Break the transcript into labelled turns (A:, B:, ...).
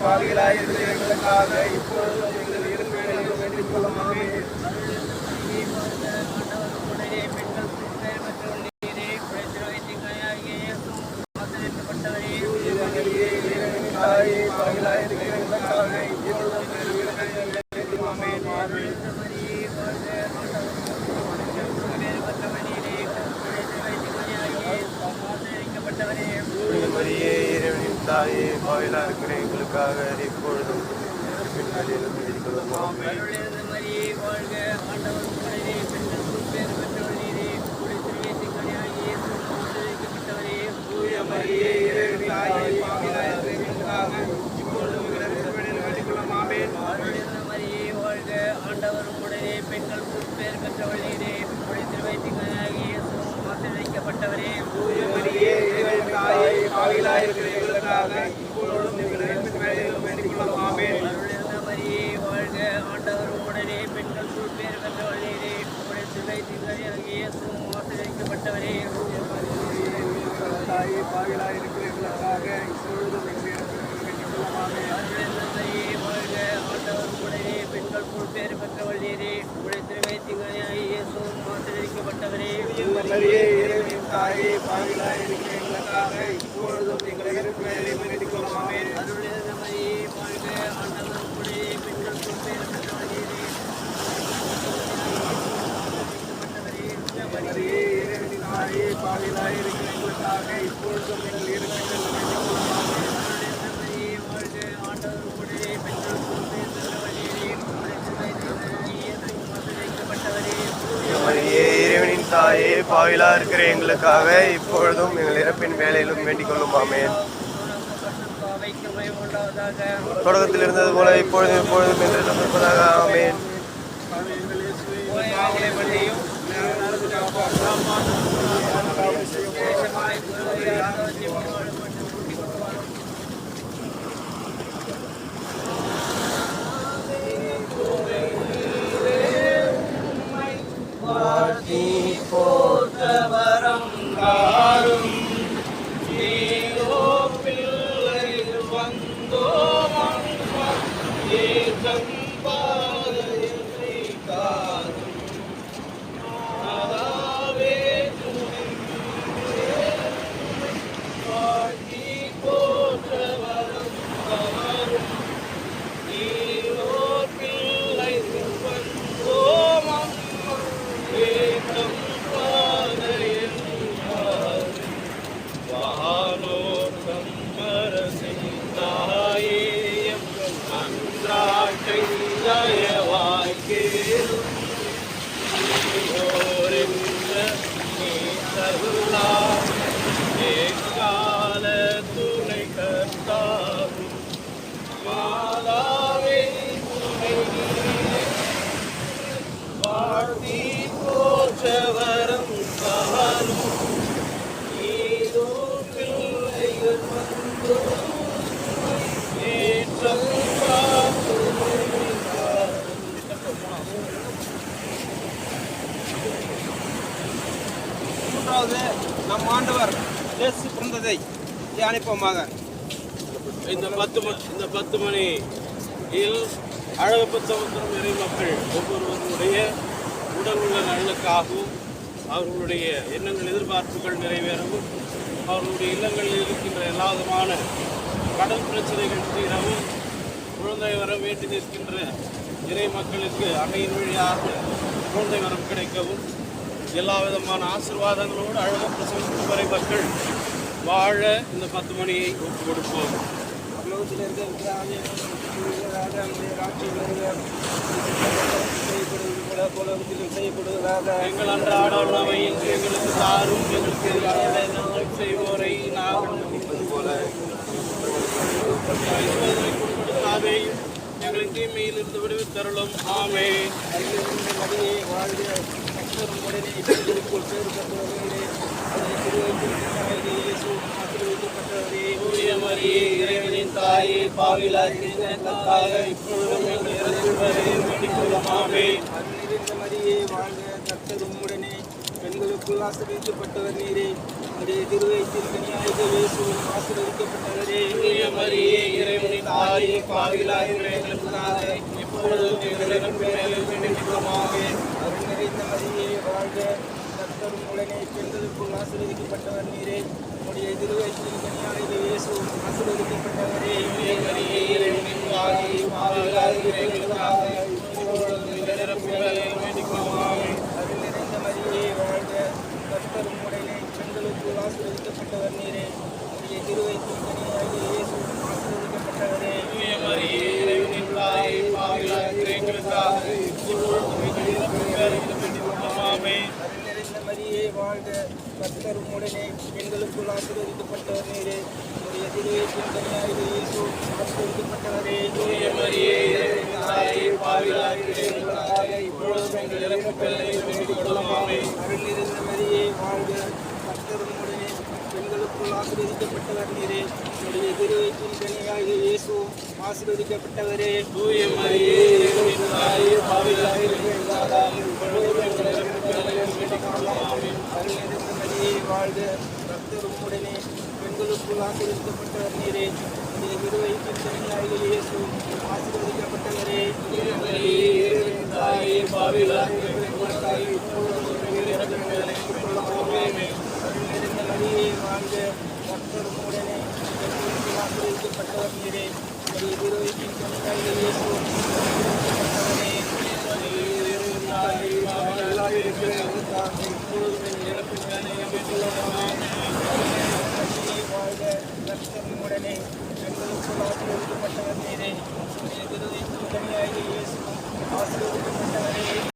A: பாவிகளாய் இருக்கிற எங்களுக்காக இப்பொழுது எங்கள் இறப்பு வேளையிலும் வேண்டிக் கொள்ளும் ஆமென். மரியே, இறைவனின் தாயே, பாவிகளாய் இருக்கிற எங்களுக்காக இப்பொழுதும் எங்கள் இறப்பு வேளையிலும் வேண்டிக் கொள்ளும் ஆமென். ஆமென்.
B: மரியே இறைவனின் தாயே பாவிலா இருக்கிற எங்களுக்காக இப்பொழுதும் பின்வழியிலும் வேண்டிக் ஆமென்
A: மரியே, இறைவனின் தாயே, பாவிகளாய் இருக்கிற எங்களுக்காக இப்பொழுதும் எங்கள் இறப்பு வேளையிலும் வேண்டிக் கொள்ளும் ஆமென். மரியே, இறைவனின் தாயே, பாவிகளாய் இருக்கிற எங்களுக்காக இப்பொழுதும் எங்கள் இறப்பு வேளையிலும் வேண்டிக் கொள்ளும் ஆமென். தாயே, பாவிகளாய் இருக்கிற எங்களுக்காக இப்பொழுதும் எங்கள் இறப்பு வேளையிலும் வேண்டிக் கொள்ளும் ஆமென். மரியே, இறைவனின் தாயே, பாவிகளாய் இருக்கிற இப்பொழுதும் எங்கள் இறப்பு வேளையிலும் வேண்டிக் கொள்ளும் ஆமென். மரியே, இறைவனின் தாயே, பாவிகளாய் இருக்கிற எங்களுக்காக இப்பொழுதும் எங்கள் இறப்பு வேளையிலும் வேண்டிக் கொள்ளும் ஆமென்.
B: மரியே இறைவனின் பாவிலாக பாவிலா இருக்கிற எங்களுக்காக இப்பொழுதும் எங்கள் இறப்பின் வேலையிலும் வேண்டிக் கொள்ளும் ஆமென் தொடக்கத்தில் இருந்தது போல இப்பொழுதும் இப்பொழுதும் என்று இருப்பதாக ஆமேன்
A: Thank you. நடந்து நம் ஆண்டவர் இயேசு பிறந்ததை தியானிப்போமாக.
C: இந்த பத்து இந்த பத்து மணி இல் அழகு சமுத்திரம் இறை மக்கள் ஒவ்வொருவருடைய உடல் உள்ள நலனுக்காகவும் அவர்களுடைய எண்ணங்கள் எதிர்பார்ப்புகள் நிறைவேறவும் அவர்களுடைய இல்லங்களில் இருக்கின்ற எல்லா விதமான கடல் பிரச்சனைகள் தீரவும் குழந்தை வரம் வேண்டி நிற்கின்ற இறை மக்களுக்கு அணையின் வழியாக குழந்தை வரம் கிடைக்கவும் எல்லா விதமான ஆசீர்வாதங்களோடு அழகப்ப சமுத்திரம் வரை மக்கள் வாழ இந்த பத்து மணியை ஒப்பு கொடுப்போம்
A: உலகத்தில் இருக்க நம்முடைய ராட்சியில் செய்யப்படுவது போல உலகத்திலும் செய்யப்படுவதாக
C: எங்கள் அன்றாட உணவை எங்களுக்கு தாரும் எங்களுக்கு நாங்கள் செய்வோரை நாங்கள் மன்னிப்பது போல. ஐஸ்வர்யத்தை கொடுக்காதேயும் எங்களை தீமையில் இருந்து விடுவித்தருளும் ஆமே
A: வாழ்க. கஷ்டம்
C: இறைவனின் தாயே பாவிலாக இப்பொழுதும் எங்கள்
A: மரியே வாழ்க உம்முடனே பெண்களுக்குள் நீரே ஆசீர்வதிக்கப்பட்டவரே
C: தூய மரியே இறைவனின் தாயே மரியே பாவிலாயிருக்கிற எங்களுக்காக இப்பொழுதும் எங்கள் இறப்பின் வேலையில் வேண்டிக் கொள்ளுமாக
A: அருள் நிறைந்த மரியே வாழ்க கர்த்தரும் உடனே நீரே உடைய திருவயிற்றின் கனியாக இயேசு ஆசீர்வதிக்கப்பட்டவரே
C: மரியே இறைவனின் தாயே பாவிலாயிருக்கிற எங்களுக்காக இப்பொழுதும் எங்கள் இறப்பின் வேலையில் வேண்டிக் கொள்ளுமாக
A: அருள் நிறைந்த மரியே வாழ்க கர்த்தரும் உடனே பெண்களுக்குள் ஆசீர்வதிக்கப்பட்டவர் நீரே உடைய திருவயிற்றின் கனியாக இயேசு ஆசீர்வதிக்கப்பட்டவரே
C: மரியே இறைவனின் தாயே பாவிலாயிருக்கிற எங்களுக்காக இப்பொழுதும் எங்கள் இறப்பின் வேலையில் வேண்டிக் கொள்ளுமாமே
A: அருள் நிறைந்த மரியே வாழ்க. கர்த்தரும் உடனே பெண்களுக்குள் ஆசீர்வதிக்கப்பட்டவர் நீரே. உடைய இயேசு ஆசீர்வதிக்கப்பட்டவரே.
C: மரியே தாயே எங்களுக்காக இப்பொழுதும் எங்கள் கொள்ளுமாமே
A: அருள் மரியே வாழ்க. உடனே பெண்களுக்குள் ஆசீர்வதிக்கப்பட்டவர் நீரே. திருவயிற்றின் கனியாக இயேசு ஆசீர்வதிக்கப்பட்டவரே
C: தூய மரியே இறைவனின் தாயே பாவிலாயிருக்கிற எங்களுக்காக இப்பொழுதும் எங்கள் இறப்பின் வேலையில் வேண்டிக் கொள்ளுமாமே
A: அருள் நிறைந்த மரியே வாழ்க கர்த்தரும் உடனே பெண்களுக்குள் ஆசீர்வதிக்கப்பட்டவர் நீரே உடைய திருவயிற்றின் கனியாக இயேசு ஆசீர்வதிக்கப்பட்டவரே
C: மரியே இறைவனின் தாயே பாவிலாயிருக்கிற எங்களுக்காக இப்பொழுதும் எங்கள் இறப்பின் வேலையில் வேண்டிக் கொள்ளுமாமே
A: அருள் நிறைந்த மரியே வாழ்க கர்த்தரும் உடனே பெண்களுக்குள் ஆசீர்வதிக்கப்பட்டவர் நீரே உடைய திருவயிற்றின் கனியாக இயேசு ஆசீர்வதிக்கப்பட்டவரே வாழ்க கர்த்தரும் உடனே ஆசீர்வதிக்கப்பட்டவரே